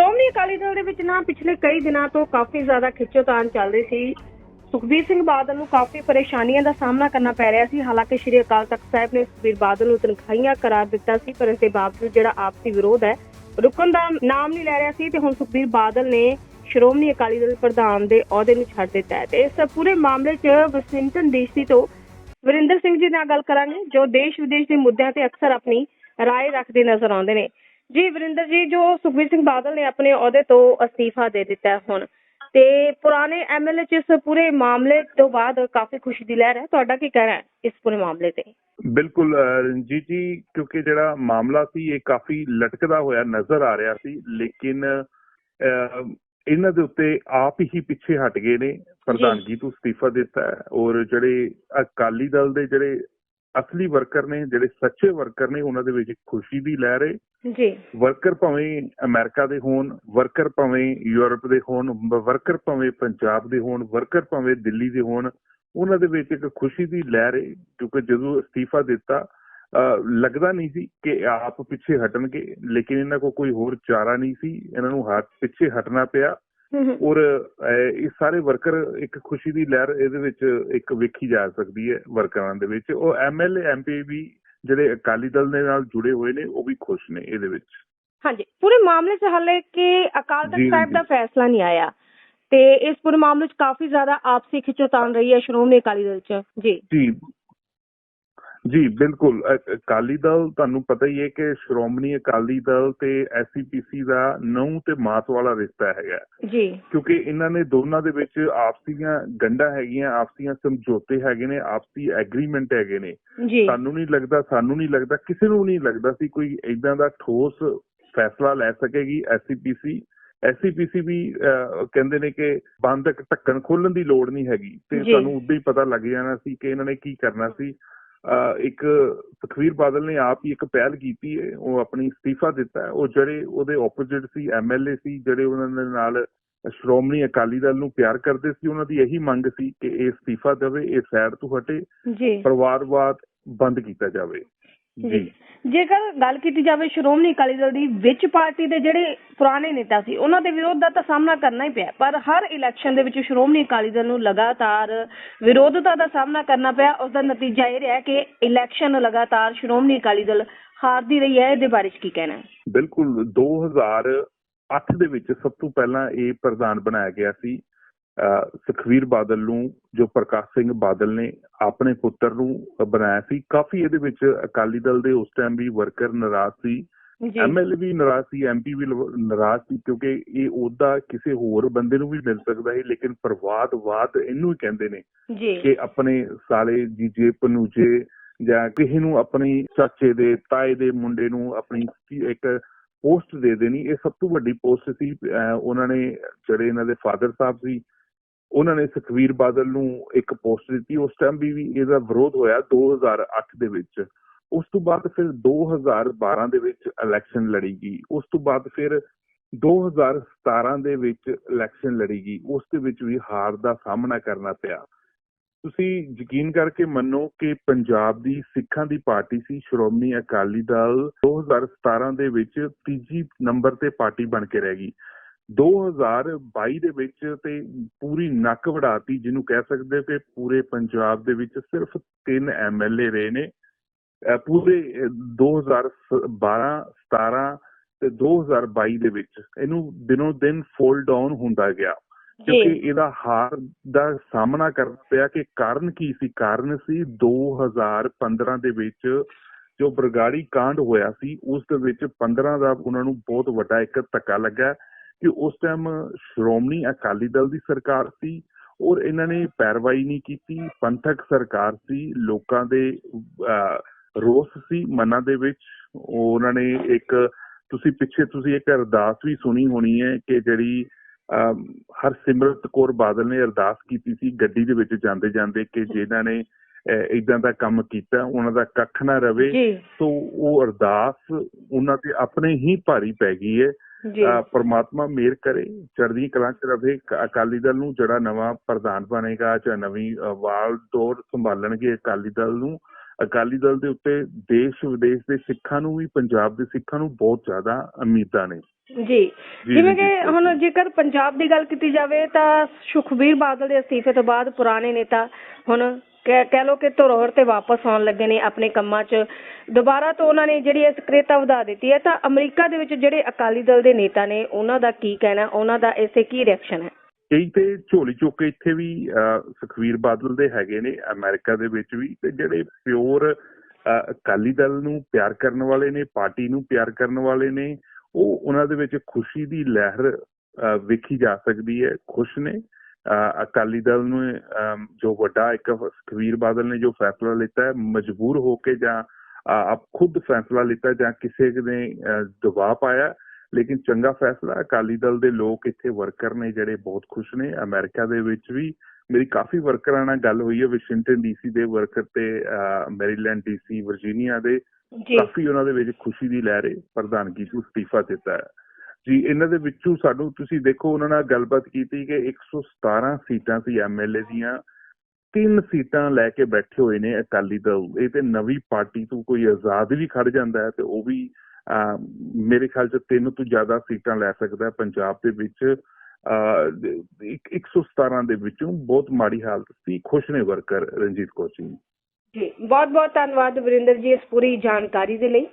ਸ਼੍ਰੋਮਣੀ ਅਕਾਲੀ ਦਲ ਦੇ ਵਿੱਚ ਨਾ ਪਿਛਲੇ ਕਈ ਦਿਨਾਂ ਤੋਂ ਕਾਫੀ ਜ਼ਿਆਦਾ ਖਿੱਚੋਤਾਣ ਚੱਲ ਰਹੀ ਸੀ। ਸੁਖਬੀਰ ਸਿੰਘ ਬਾਦਲ ਨੂੰ ਕਾਫੀ ਪਰੇਸ਼ਾਨੀਆਂ ਦਾ ਸਾਹਮਣਾ ਕਰਨਾ ਪੈ ਰਿਹਾ ਸੀ। ਹਾਲਾਂਕਿ ਸ਼੍ਰੀ ਅਕਾਲ ਤਖਤ ਸਾਹਿਬ ਨੇ ਸੁਖਬੀਰ ਬਾਦਲ ਨੂੰ ਤਨਖਾਹੀਆਂ ਕਰਾਰ ਦਿੱਤਾ ਸੀ, ਪਰ ਇਸ ਦੇ ਬਾਵਜੂਦ ਜਿਹੜਾ ਆਪਸੀ ਵਿਰੋਧ ਹੈ, ਰੁਕਣ ਦਾ ਨਾਮ ਨਹੀਂ ਲੈ ਰਿਹਾ ਸੀ ਤੇ ਹੁਣ ਸੁਖਬੀਰ ਬਾਦਲ ਨੇ ਸ਼੍ਰੋਮਣੀ ਅਕਾਲੀ ਦਲ ਪ੍ਰਧਾਨ ਦੇ ਅਹੁਦੇ ਨੂੰ ਛੱਡ ਦਿੱਤਾ ਤੇ ਇਸ ਪੂਰੇ ਮਾਮਲੇ 'ਚ ਵਾਸ਼ਿੰਗਟਨ ਡੀਸੀ ਦੀ ਤੋਂ ਵਰਿੰਦਰ ਸਿੰਘ ਜੀ ਨਾਲ ਗੱਲ ਕਰਾਂਗੇ, ਜੋ ਦੇਸ਼ ਵਿਦੇਸ਼ ਦੇ ਮੁੱਦਿਆਂ ਤੇ ਅਕਸਰ ਆਪਣੀ ਰਾਏ ਰੱਖਦੇ ਨਜ਼ਰ ਆਉਂਦੇ ਨੇ। ਜੀ ਵਰਿੰਦਰ ਜੀ, ਜੋ ਸੁਖਬੀਰ ਸਿੰਘ ਬਾਦਲ ਨੇ ਆਪਣੇ ਅਹੁਦੇ ਤੋਂ ਅਸਤੀਫਾ ਦੇ ਦਿੱਤਾ ਹੈ ਹੁਣ, ਤੇ ਪੁਰਾਣੇ ਐਮਐਲਏ ਚ ਇਸ ਪੂਰੇ ਮਾਮਲੇ ਤੋਂ ਬਾਅਦ ਕਾਫੀ ਖੁਸ਼ੀ ਦੀ ਲਹਿਰ ਹੈ। ਤੁਹਾਡਾ ਕੀ ਕਹਿਣਾ ਹੈ ਇਸ ਪੂਰੇ ਮਾਮਲੇ ਤੇ? ਬਿਲਕੁਲ ਰਣਜੀਤ ਜੀ, ਕਿਉਂਕਿ ਜਿਹੜਾ ਮਾਮਲਾ ਸੀ, ਇਹ ਕਾਫੀ ਲਟਕਦਾ ਹੋਇਆ ਨਜ਼ਰ ਆ ਰਿਹਾ ਸੀ, ਲੇਕਿਨ ਇਹਨਾਂ ਦੇ ਉੱਤੇ ਆਪ ਹੀ ਪਿੱਛੇ ਹਟ ਗਏ ਨੇ, ਪ੍ਰਧਾਨਗੀ ਤੋਂ ਅਸਤੀਫਾ ਦਿੱਤਾ ਹੈ। ਔਰ ਜਿਹੜੇ ਅਕਾਲੀ ਦਲ ਦੇ ਜਿਹੜੇ ਅਸਲੀ ਵਰਕਰ ਨੇ, ਜਿਹੜੇ ਸੱਚੇ ਵਰਕਰ ਨੇ, ਉਹਨਾਂ ਦੇ ਵਿੱਚ ਖੁਸ਼ੀ ਦੀ ਲਹਿਰ ਹੈ। ਜੀ। ਵਰਕਰ ਭਾਵੇਂ ਅਮਰੀਕਾ ਦੇ ਹੋਣ ਵਰਕਰ ਭਾਵੇਂ ਯੂਰਪ ਦੇ ਹੋਣ ਵਰਕਰ ਭਾਵੇਂ ਪੰਜਾਬ ਦੇ ਹੋਣ ਵਰਕਰ ਭਾਵੇਂ ਦਿੱਲੀ ਦੇ ਹੋਣ ਉਹਨਾਂ ਦੇ ਵਿੱਚ ਇੱਕ ਖੁਸ਼ੀ ਦੀ ਲਹਿਰ ਹੈ ਕਿਉਂਕਿ ਜਦੋਂ ਅਸਤੀਫਾ ਦਿੱਤਾ ਲੱਗਦਾ ਨਹੀਂ ਸੀ ਕਿ ਆਪ ਪਿੱਛੇ ਹਟਣਗੇ ਲੇਕਿਨ ਇਹਨਾਂ ਕੋਲ ਕੋਈ ਹੋਰ ਚਾਰਾ ਨਹੀਂ ਸੀ ਇਹਨਾਂ ਨੂੰ ਹੱਥ ਪਿੱਛੇ ਹਟਣਾ ਪਿਆ। ਔਰ ਇਹ ਸਾਰੇ ਵਰਕਰ ਇੱਕ ਖੁਸ਼ੀ ਦੀ ਲਹਿਰ ਇਹਦੇ ਵਿੱਚ ਇੱਕ ਵੇਖੀ ਜਾ ਸਕਦੀ ਹੈ ਵਰਕਰਾਂ ਦੇ ਵਿੱਚ। ਉਹ ਐਮਐਲਏ ਐਮਪੀ ਵੀ ਜਿਹੜੇ ਅਕਾਲੀ ਦਲ ਦੇ ਨਾਲ ਜੁੜੇ ਹੋਏ ਨੇ ਉਹ ਵੀ ਖੁਸ਼ ਨੇ ਇਹਦੇ ਵਿੱਚ। ਹਾਂਜੀ ਪੂਰੇ ਮਾਮਲੇ 'ਚ ਹਾਲੇ ਕਿ ਅਕਾਲ ਤਖਤ ਸਾਹਿਬ। ਦਾ ਫੈਸਲਾ ਨਹੀਂ ਆਇਆ ਤੇ ਇਸ ਪੂਰੇ ਮਾਮਲੇ 'ਚ ਕਾਫੀ ਜ਼ਿਆਦਾ ਆਪਸੀ ਖਿੱਚੋਤਾਣ ਰਹੀ ਹੈ ਸ਼੍ਰੋਮਣੀ ਅਕਾਲੀ ਦਲ 'ਚ। ਜੀ। ਜੀ ਜੀ ਬਿਲਕੁਲ। ਅਕਾਲੀ ਦਲ ਤੁਹਾਨੂੰ ਪਤਾ ਹੀ ਹੈ ਕਿ ਸ਼੍ਰੋਮਣੀ ਅਕਾਲੀ ਦਲ ਤੇ ਐਸਸੀਪੀਸੀ ਦਾ ਨਹੁੰ ਤੇ ਮਾਸ ਵਾਲਾ ਰਿਸ਼ਤਾ ਹੈਗਾ। ਜੀ। ਕਿਉਂਕਿ ਇਹਨਾਂ ਨੇ ਦੋਨਾਂ ਦੇ ਵਿੱਚ ਆਪਸੀਆਂ ਗੰਢਾਂ ਹੈਗੀਆਂ ਆਪਸੀਆਂ ਸਮਝੌਤੇ ਹੈਗੇ ਨੇ ਆਪਸੀ ਐਗਰੀਮੈਂਟ ਹੈਗੇ ਨੇ। ਸਾਨੂੰ ਨਹੀਂ ਲੱਗਦਾ ਸਾਨੂੰ ਨਹੀਂ ਲੱਗਦਾ ਕਿਸੇ ਨੂੰ ਨਹੀਂ ਲੱਗਦਾ ਸੀ ਕੋਈ ਇਦਾਂ ਦਾ ਠੋਸ ਫੈਸਲਾ ਲੈ ਸਕੇਗੀ ਐਸਸੀਪੀਸੀ ਐਸਸੀਪੀਸੀ ਵੀ ਕਹਿੰਦੇ ਨੇ ਕਿ ਬੰਦ ਢੱਕਣ ਖੋਲਣ ਦੀ ਲੋੜ ਨਹੀਂ ਹੈਗੀ। ਤੇ। ਸਾਨੂੰ ਉਦੋਂ ਹੀ ਪਤਾ ਲੱਗ ਜਾਣਾ ਸੀ ਕਿ ਇਹਨਾਂ ਨੇ ਕੀ ਕਰਨਾ ਸੀ। ਇੱਕ ਸੁਖਵੀਰ ਬਾਦਲ ਨੇ ਆਪ ਹੀ ਇੱਕ ਪਹਿਲ ਕੀਤੀ ਹੈ ਉਹ ਆਪਣੀ ਅਸਤੀਫਾ ਦਿੱਤਾ ਹੈ। ਉਹ ਜਿਹੜੇ ਉਹਦੇ ਆਪੋਜ਼ਿਟ ਸੀ ਐਮਐਲਏ ਸੀ ਜਿਹੜੇ ਉਹਨਾਂ ਦੇ ਨਾਲ ਸ਼੍ਰੋਮਣੀ ਅਕਾਲੀ ਦਲ ਨੂੰ ਪਿਆਰ ਕਰਦੇ ਸੀ ਉਹਨਾਂ ਦੀ ਇਹੀ ਮੰਗ ਸੀ ਕਿ ਇਹ ਅਸਤੀਫਾ ਦੇਵੇ ਇਹ ਸਾਈਡ ਤੋਂ ਹਟੇ ਜੀ। ਪਰਿਵਾਰਵਾਦ ਬੰਦ ਕੀਤਾ ਜਾਵੇ। ਜੀ। ਜੇਕਰ ਗੱਲ ਕੀਤੀ ਜਾਵੇ ਸ਼੍ਰੋਮਣੀ ਅਕਾਲੀ ਦਲ ਦੀ ਵਿੱਚ ਪਾਰਟੀ ਦੇ ਜਿਹੜੇ ਪੁਰਾਣੇ ਨੇਤਾ ਸੀ ਉਹਨਾਂ ਦੇ ਵਿਰੋਧ ਦਾ ਤਾਂ ਸਾਹਮਣਾ ਕਰਨਾ ਹੀ ਪਿਆ। ਪਰ ਹਰ ਇਲੈਕਸ਼ਨ ਦੇ ਵਿੱਚ ਸ਼੍ਰੋਮਣੀ ਅਕਾਲੀ ਦਲ ਨੂੰ ਲਗਾਤਾਰ ਵਿਰੋਧਤਾ ਦਾ ਸਾਹਮਣਾ ਕਰਨਾ ਪਿਆ। ਉਸ ਦਾ ਨਤੀਜਾ ਇਹ ਰਿਹਾ ਕਿ ਇਲੈਕਸ਼ਨ ਲਗਾਤਾਰ ਸ਼੍ਰੋਮਣੀ ਅਕਾਲੀ ਦਲ ਹਾਰਦੀ ਰਹੀ ਹੈ। ਇਹਦੇ ਬਾਰੇ 'ਚ ਕੀ ਕਹਿਣਾ ਬਿਲਕੁਲ। 2008 ਦੇ ਵਿੱਚ ਸਭ ਤੋਂ ਪਹਿਲਾਂ ਇਹ ਪ੍ਰਧਾਨ ਬਣਾਇਆ ਗਿਆ ਸੀ। ਸੁਖਵੀਰ ਬਾਦਲ ਨੂੰ ਜੋ ਪ੍ਰਕਾਸ਼ ਸਿੰਘ ਬਾਦਲ ਨੇ ਆਪਣੇ ਪੁੱਤਰ ਨੂੰ ਬਣਾਇਆ ਸੀ ਕਾਫੀ ਇਹਦੇ ਵਿੱਚ ਅਕਾਲੀ ਦਲ ਦੇ ਉਸ ਟਾਈਮ ਵੀ ਵਰਕਰ ਨਾਰਾਜ਼ ਸੀ ਐਮਐਲਏ ਵੀ ਨਾਰਾਜ਼ ਸੀ ਐਮਪੀ ਵੀ ਨਾਰਾਜ਼ ਸੀ ਕਿਉਂਕਿ ਇਹ ਉਹਦਾ ਕਿਸੇ ਹੋਰ ਬੰਦੇ ਨੂੰ ਵੀ ਮਿਲ ਸਕਦਾ ਹੈ ਲੇਕਿਨ ਪ੍ਰਵਾਦਵਾਦ ਇਹਨੂੰ ਹੀ ਕਹਿੰਦੇ ਨੇ ਕਿ ਆਪਣੇ ਸਾਲੇ ਜੀਜੇ ਪਨੂਜੇ ਜਾਂ ਕਿਸੇ ਨੂੰ ਆਪਣੀ ਚਾਚੇ ਦੇ ਤਾਏ ਦੇ ਮੁੰਡੇ ਨੂੰ ਆਪਣੀ ਇੱਕ ਪੋਸਟ ਦੇ ਦੇਣੀ ਇਹ ਸਭ ਤੋਂ ਵੱਡੀ ਪੋਸਟ ਸੀ ਉਹਨਾਂ ਨੇ ਜਿਹੜੇ ਇਹਨਾਂ ਦੇ ਫਾਦਰ ਸਾਹਿਬ ਸੀ ਉਹਨਾਂ ਨੇ ਸੁਖਵੀਰ ਬਾਦਲ ਨੂੰ ਇੱਕ ਪੋਸਟ ਦਿੱਤੀ। ਉਸ ਟਾਈਮ ਵੀ ਇਹਦਾ ਵਿਰੋਧ ਹੋਇਆ 2008 ਦੇ ਵਿੱਚ। ਉਸ ਤੋਂ ਬਾਅਦ ਫਿਰ 2012 ਦੇ ਵਿੱਚ ਇਲੈਕਸ਼ਨ ਲੜੀ ਗਈ। ਉਸ ਤੋਂ ਬਾਅਦ ਫਿਰ 2017 ਦੇ ਵਿੱਚ ਇਲੈਕਸ਼ਨ ਲੜੀ ਗਈ। ਉਸ ਦੇ ਵਿੱਚ ਵੀ ਹਾਰ ਦਾ ਸਾਹਮਣਾ ਕਰਨਾ ਪਿਆ। ਤੁਸੀਂ ਯਕੀਨ ਕਰਕੇ ਮੰਨੋ ਕਿ ਪੰਜਾਬ ਦੀ ਸਿੱਖਾਂ ਦੀ ਪਾਰਟੀ ਸੀ, ਸ਼੍ਰੋਮਣੀ ਅਕਾਲੀ ਦਲ। 2017 ਦੇ ਵਿੱਚ ਤੀਜੀ ਨੰਬਰ ਤੇ ਪਾਰਟੀ ਬਣ ਕੇ ਰਹਿ ਗਈ। 2022 ਦੇ ਵਿੱਚ ਤੇ ਪੂਰੀ ਨੱਕ ਵੜਾਤੀ ਜਿਹਨੂੰ ਕਹਿ ਸਕਦੇ ਕਿ ਪੂਰੇ ਪੰਜਾਬ ਦੇ ਵਿੱਚ ਸਿਰਫ ਤਿੰਨ ਐਮਐਲਏ ਰਹੇ ਨੇ। ਪੂਰੇ ਅਹ 2012 17 ਤੇ 2022 ਦੇ ਵਿੱਚ ਇਹਨੂੰ ਦਿਨੋਂ ਦਿਨ ਫੋਲ ਡਾਊਨ ਹੁੰਦਾ ਗਿਆ। ਕਿਉਂਕਿ ਇਹਦਾ ਹਾਰ ਦਾ ਸਾਹਮਣਾ ਕਰਨਾ ਪਿਆ ਕਿ ਕਾਰਨ ਕੀ ਸੀ? ਕਾਰਨ ਸੀ 2015 ਦੇ ਵਿੱਚ ਜੋ ਬਰਗਾੜੀ ਕਾਂਡ ਹੋਇਆ ਸੀ ਉਸ ਦੇ ਵਿੱਚ 15 ਦਾ ਉਹਨਾਂ ਨੂੰ ਬਹੁਤ ਵੱਡਾ ਇੱਕ ਧੱਕਾ ਲੱਗਾ ਕਿ ਉਸ ਟਾਈਮ ਸ਼੍ਰੋਮਣੀ ਅਕਾਲੀ ਦਲ ਦੀ ਸਰਕਾਰ ਸੀ ਔਰ ਇਹਨਾਂ ਨੇ ਪੈਰਵਾਈ ਨਹੀਂ ਕੀਤੀ ਪੰਥਕ ਸਰਕਾਰ ਸੀ ਲੋਕਾਂ ਦੇ ਰੋਸ ਸੀ ਮਨਾਂ ਦੇ ਵਿੱਚ ਉਹ ਉਹਨਾਂ ਨੇ ਇੱਕ ਤੁਸੀਂ ਪਿੱਛੇ ਤੁਸੀਂ ਇੱਕ ਅਰਦਾਸ ਵੀ ਸੁਣੀ ਹੋਣੀ ਹੈ ਕਿ ਜਿਹੜੀ ਅਮ, ਹਰਸਿਮਰਤ ਕੌਰ ਬਾਦਲ ਨੇ ਅਰਦਾਸ ਕੀਤੀ ਸੀ ਗੱਡੀ ਦੇ ਵਿੱਚ ਜਾਂਦੇ ਜਾਂਦੇ ਕਿ ਜਿਨ੍ਹਾਂ ਨੇ ਇਦਾਂ ਦਾ ਕੰਮ ਕੀਤਾ ਉਹਨਾਂ ਦਾ ਕੱਖ ਨਾ ਰਵੇ ਸੋ ਉਹ ਅਰਦਾਸ ਉਹਨਾਂ ਤੇ ਆਪਣੇ ਹੀ ਭਾਰੀ ਪੈ ਗਈ ਹੈ। ਪ੍ਰਮਾਤਮਾ ਮਿਹਰ ਕਰੇ ਚੜ੍ਹਦੀ ਕਲਾ ਚ ਰਵੇ ਅਕਾਲੀ ਦਲ ਨੂੰ ਜਿਹੜਾ ਨਵਾਂ ਪ੍ਰਧਾਨ ਬਣੇਗਾ ਜਾਂ ਨਵੀਂ ਵਾਲ ਦੌਰ ਸੰਭਾਲਣਗੇ ਅਕਾਲੀ ਦਲ ਨੂੰ ਅਕਾਲੀ ਦਲ ਦੇ ਉੱਤੇ ਦੇਸ਼ ਵਿਦੇਸ਼ ਦੇ ਸਿੱਖਾਂ ਨੂੰ ਵੀ ਪੰਜਾਬ ਦੇ ਸਿੱਖਾਂ ਨੂੰ ਬਹੁਤ ਜ਼ਿਆਦਾ ਉਮੀਦਾਂ ਨੇ। ਜੀ। ਜਿਵੇਂ ਕਿ। ਹੁਣ ਜੇਕਰ ਪੰਜਾਬ ਦੀ ਗੱਲ ਕੀਤੀ ਜਾਵੇ ਤਾਂ ਸੁਖਬੀਰ ਬਾਦਲ ਦੇ ਅਸਤੀਫੇ ਤੋਂ ਬਾਅਦ ਪੁਰਾਣੇ ਨੇਤਾ ਹੁਣ ਕਹਿ ਕਹਿ ਲਓ ਕਿ ਧਰੋਹਰ ਤੇ ਵਾਪਸ ਆਉਣ ਲੱਗੇ ਨੇ ਆਪਣੇ ਕੰਮਾਂ 'ਚ। ਦੁਬਾਰਾ ਤੋਂ ਉਹਨਾਂ ਨੇ ਜਿਹੜੀ ਇਹ ਸਕ੍ਰਿਤਾ ਵਧਾ ਦਿੱਤੀ ਹੈ ਤਾਂ ਅਮਰੀਕਾ ਦੇ ਵਿੱਚ ਜਿਹੜੇ ਅਕਾਲੀ ਦਲ ਦੇ ਨੇਤਾ ਨੇ ਉਹਨਾਂ ਦਾ ਕੀ ਕਹਿਣਾ ਉਹਨਾਂ ਦਾ ਇਸੇ ਕੀ ਰਿਐਕਸ਼ਨ ਹੈ? ਕਈ ਤੇ ਝੋਲੀ ਚੁੱਕ ਕੇ ਇੱਥੇ ਵੀ ਅਹ, ਸੁਖਬੀਰ ਬਾਦਲ ਦੇ ਹੈਗੇ ਨੇ ਅਮਰੀਕਾ ਦੇ ਵਿੱਚ ਵੀ ਤੇ ਜਿਹੜੇ ਪਿਓਰ ਅਕਾਲੀ ਦਲ ਨੂੰ ਪਿਆਰ ਕਰਨ ਵਾਲੇ ਨੇ ਪਾਰਟੀ ਨੂੰ ਪਿਆਰ ਕਰਨ ਵਾਲੇ ਨੇ ਉਹ ਉਹਨਾਂ ਦੇ ਵਿੱਚ ਖੁਸ਼ੀ ਦੀ ਲਹਿਰ ਵੇਖੀ ਜਾ ਸਕਦੀ ਹੈ ਖੁਸ਼ ਨੇ। ਅਕਾਲੀ ਦਲ ਨੂੰ ਜੋ ਵੱਡਾ ਇੱਕ ਸੁਖਬੀਰ ਬਾਦਲ ਨੇ ਜੋ ਫੈਸਲਾ ਲਿੱਤਾ ਹੈ ਮਜਬੂਰ ਹੋ ਕੇ ਜਾਂ ਆਪ ਖੁਦ ਫੈਸਲਾ ਲਿੱਤਾ ਜਾਂ ਕਿਸੇ ਨੇ ਦਬਾਅ ਪਾਇਆ ਲੇਕਿਨ ਚੰਗਾ ਫੈਸਲਾ ਅਕਾਲੀ ਦਲ ਦੇ ਲੋਕ ਇੱਥੇ ਵਰਕਰ ਨੇ ਜਿਹੜੇ ਬਹੁਤ ਖੁਸ਼ ਨੇ। ਅਮਰੀਕਾ ਦੇ ਵਿੱਚ ਵੀ ਮੇਰੀ ਕਾਫੀ ਵਰਕਰਾਂ ਨਾਲ ਗੱਲ ਹੋਈ ਹੈ। ਵਾਸ਼ਿੰਗਟਨ ਡੀਸੀ ਦੇ ਵਰਕਰ ਤੇ ਮੈਰੀਲੈਂਡ ਡੀਸੀ ਵਰਜੀਨੀਆ ਦੇ ਕਾਫੀ ਉਹਨਾਂ ਦੇ ਵਿੱਚ ਖੁਸ਼ੀ ਦੀ ਲਹਿਰ ਹੈ ਪ੍ਰਧਾਨਗੀ ਤੋਂ ਅਸਤੀਫਾ ਦਿੱਤਾ ਹੈ। ਜੀ ਇਹਨਾਂ ਦੇ ਵਿੱਚੋਂ ਸਾਨੂੰ ਤੁਸੀਂ ਦੇਖੋ ਉਹਨਾਂ ਨਾਲ ਗੱਲਬਾਤ ਕੀਤੀ ਕਿ 117 ਸੀਟਾਂ ਸੀ ਐਮਐਲਏ ਦੀਆਂ। ਤਿੰਨ ਸੀਟਾਂ ਲੈ ਕੇ ਬੈਠੇ ਹੋਏ ਨੇ ਅਕਾਲੀ ਦਲ। ਇਹ ਤੇ ਨਵੀਂ ਪਾਰਟੀ ਤੋਂ ਕੋਈ ਆਜ਼ਾਦ ਵੀ ਖੜ ਜਾਂਦਾ ਹੈ ਤੇ ਉਹ ਵੀ ਮੇਰੇ ਖਿਆਲ ਚ ਤਿੰਨ ਤੋਂ ਜ਼ਿਆਦਾ ਸੀਟਾਂ ਲੈ ਸਕਦਾ ਹੈ ਪੰਜਾਬ ਦੇ ਵਿੱਚ। ਅਹ, ਇੱਕ 117 ਦੇ ਵਿੱਚੋਂ ਬਹੁਤ ਮਾੜੀ ਹਾਲਤ ਸੀ। ਖੁਸ਼ ਨੇ ਵਰਕਰ ਰਣਜੀਤ ਕੌਰ ਸਿੰਘ ਜੀ ਬਹੁਤ ਬਹੁਤ ਧੰਨਵਾਦ ਵਰਿੰਦਰ ਜੀ ਇਸ ਪੂਰੀ ਜਾਣਕਾਰੀ ਦੇ ਲਈ।